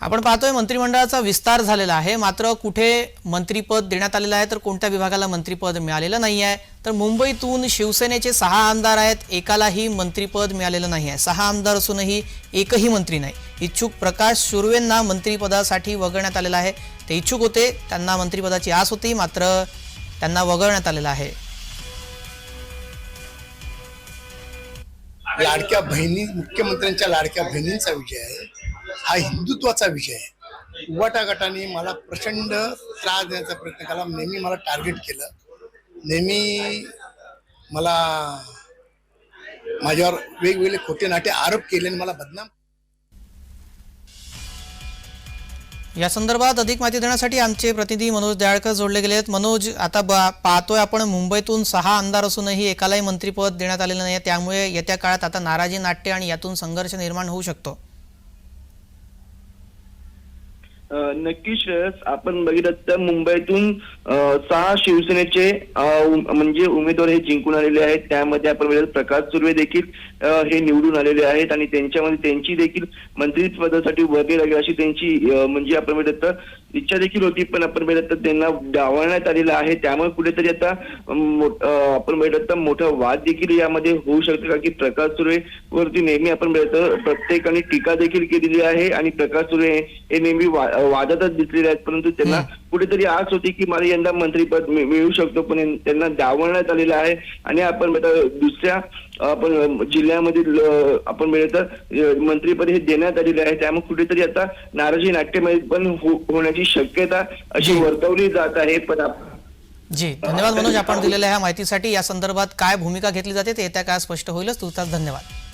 आपण पाहतोय मंत्रिमंडळाचा विस्तार झालेला आहे. मात्र कुठे मंत्रीपद देण्यात आलेलं आहे तर कोणत्या विभागाला मंत्रीपद मिळालेलं नाही आहे. तर मुंबईतून शिवसेनेचे सहा आमदार आहेत एकालाही मंत्रीपद मिळालेलं नाही आहे. सहा आमदार असूनही एकही मंत्री नाही. इच्छुक प्रकाश सुर्वेंना मंत्रिपदासाठी वगळण्यात आलेलं आहे. ते इच्छुक होते त्यांना मंत्रिपदाची आस होती मात्र त्यांना वगळण्यात आलेलं आहे. लाडक्या बहिणी मुख्यमंत्र्यांच्या लाडक्या बहिणींचा विजय आहे. हा हिंदुत्वाचा विषय आहे. उवाटा गटाने मला प्रचंड त्रास देण्याचा प्रयत्न केला. नेहमी मला टार्गेट केलं. नेहमी मला माझ्यावर वेगवेगळे खोटे नाटे आरोप केले आणि मला बदनाम या संदर्भात अधिक माहिती देण्यासाठी आमचे प्रतिनिधी मनोज दयाळकर जोडले गेले आहेत मनोज आता बा- पाहतोय आपण मुंबईतून सहा आमदार असूनही एकालाही मंत्रीपद देण्यात आलेलं नाही त्यामुळे येत्या काळात आता नाराजी नाट्य आणि यातून संघर्ष निर्माण होऊ शकतो. नक्की श्रेयस आपण बघितलं तर मुंबईतून सहा शिवसेनेचे म्हणजे उमेदवार हे जिंकून आलेले आहेत. त्यामध्ये आपण बघितलं प्रकाश सुर्वे देखील हे निवडून आलेले आहेत. आणि त्यांच्यामध्ये त्यांची देखील मंत्रिपदासाठी उभारली लागेल अशी त्यांची म्हणजे आपण बघितलं तर इच्छा देखील होती. पण आपण बघितलं तर त्यांना डावळण्यात आलेलं आहे. त्यामुळे कुठेतरी आता आपण बघितलं तर मोठा वाद देखील यामध्ये होऊ शकतो. का की प्रकाश सुर्वे वरती नेहमी आपण बघितलं तर प्रत्येकाने टीका देखील केलेली आहे. आणि प्रकाश सुर्वे हे नेहमी वा- वादातच दिसलेले आहेत परंतु त्यांना कुठेतरी आस होती की मला यंदा मंत्रीपद मिळू शकतो पण त्यांना डावलण्यात आलेलं आहे. आणि आपण दुसऱ्या आपण जिल्ह्यामधील आपण अ, मंत्रीपद हे देण्यात आलेले आहे. त्यामुळे कुठेतरी आता नाराजी नाट्यमय पण हो- होण्याची शक्यता अशी वर्तवली जात आहे. पण जी. धन्यवाद मनोज आपण दिलेल्या ह्या माहितीसाठी. या संदर्भात काय भूमिका घेतली जाते ते येत्या काय स्पष्ट होईलच. तुझा धन्यवाद.